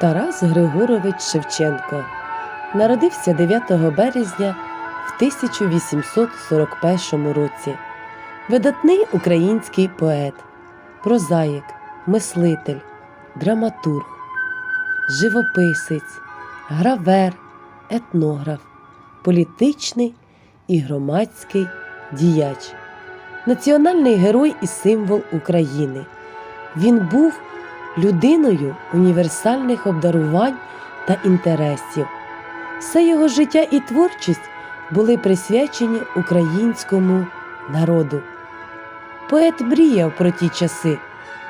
Тарас Григорович Шевченко народився 9 березня в 1841 році. Видатний український поет, прозаїк, мислитель, драматург, живописець, гравер, етнограф, політичний і громадський діяч, національний герой і символ України. Він був людиною універсальних обдарувань та інтересів. Все його життя і творчість були присвячені українському народу. Поет мріяв про ті часи,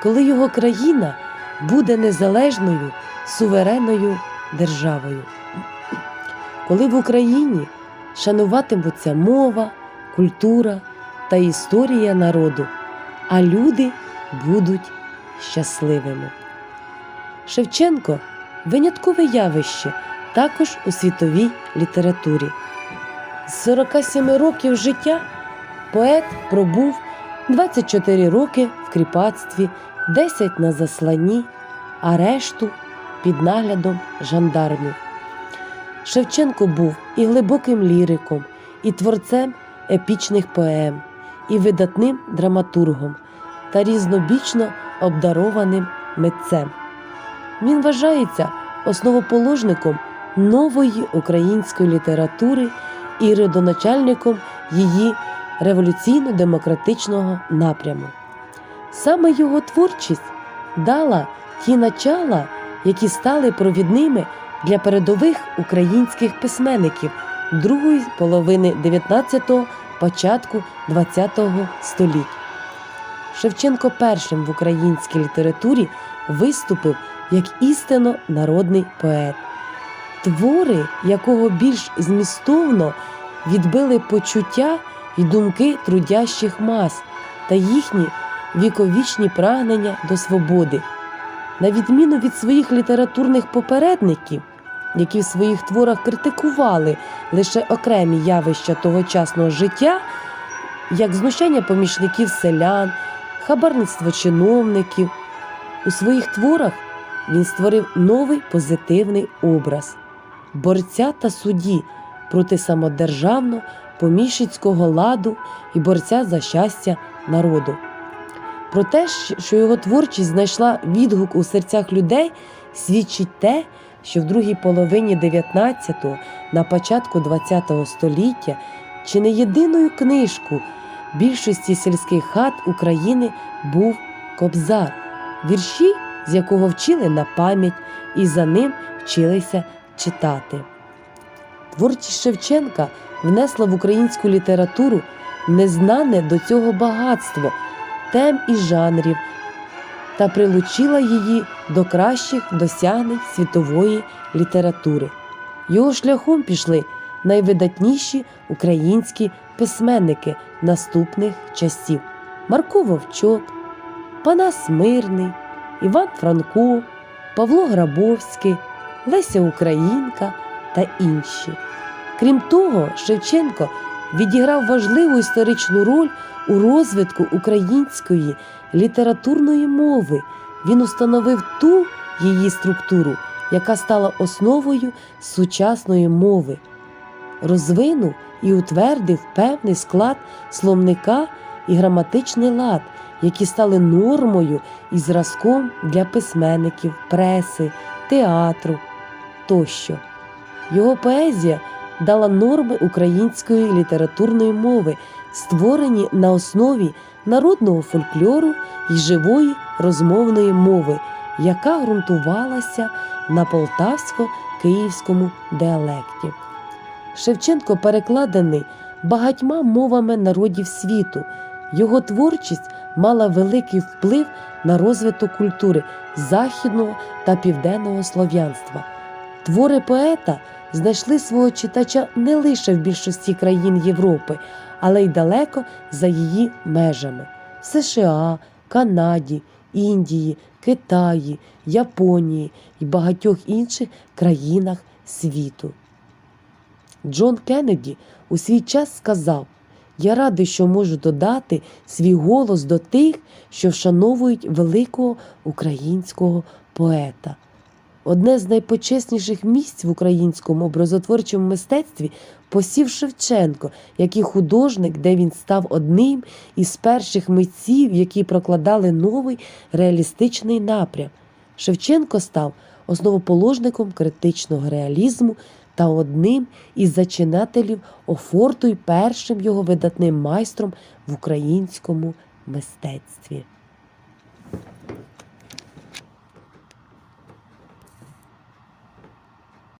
коли його країна буде незалежною суверенною державою, коли в Україні шануватимуться мова, культура та історія народу, а люди будуть щасливими. Шевченко виняткове явище також у світовій літературі. З 47 років життя поет пробув 24 роки в кріпацтві, 10 на засланні, а решту під наглядом жандармів. Шевченко був і глибоким ліриком, і творцем епічних поем, і видатним драматургом та різнобічно обдарованим митцем. Він вважається основоположником нової української літератури і родоначальником її революційно-демократичного напряму. Саме його творчість дала ті начала, які стали провідними для передових українських письменників другої половини 19-го, початку 20-го століть. Шевченко першим в українській літературі виступив як істинно народний поет, твори якого більш змістовно відбили почуття і думки трудящих мас та їхні віковічні прагнення до свободи. На відміну від своїх літературних попередників, які в своїх творах критикували лише окремі явища тогочасного життя, як знущання помічників селян, хабарництво чиновників, у своїх творах він створив новий позитивний образ борця та судді проти самодержавно поміщицького ладу і борця за щастя народу. Про те, що його творчість знайшла відгук у серцях людей, свідчить те, що в другій половині 19-го, на початку 20-го століття, чи не єдиною книжку більшості сільських хат України був Кобзар, вірші, з якого вчили на пам'ять і за ним вчилися читати. Творчість Шевченка внесла в українську літературу незнане до цього багатство тем і жанрів та прилучила її до кращих досягнень світової літератури. Його шляхом пішли найвидатніші українські письменники наступних часів: Марко Вовчок, Панас Мирний, Іван Франко, Павло Грабовський, Леся Українка та інші. Крім того, Шевченко відіграв важливу історичну роль у розвитку української літературної мови. Він установив ту її структуру, яка стала основою сучасної мови, розвинув і утвердив певний склад словника і граматичний лад, які стали нормою і зразком для письменників, преси, театру тощо. Його поезія дала норми української літературної мови, створені на основі народного фольклору і живої розмовної мови, яка ґрунтувалася на полтавсько-київському діалекті. Шевченко перекладений багатьма мовами народів світу. Його творчість мала великий вплив на розвиток культури західного та південного слов'янства. Твори поета знайшли свого читача не лише в більшості країн Європи, але й далеко за її межами США, Канаді, Індії, Китаї, Японії і багатьох інших країнах світу. Джон Кеннеді у свій час сказав: Я радий, що можу додати свій голос до тих, що вшановують великого українського поета. Одне з найпочесніших місць в українському образотворчому мистецтві посів Шевченко, як і художник, де він став одним із перших митців, які прокладали новий реалістичний напрям. Шевченко став основоположником критичного реалізму та одним із зачинателів офорту й першим його видатним майстром в українському мистецтві.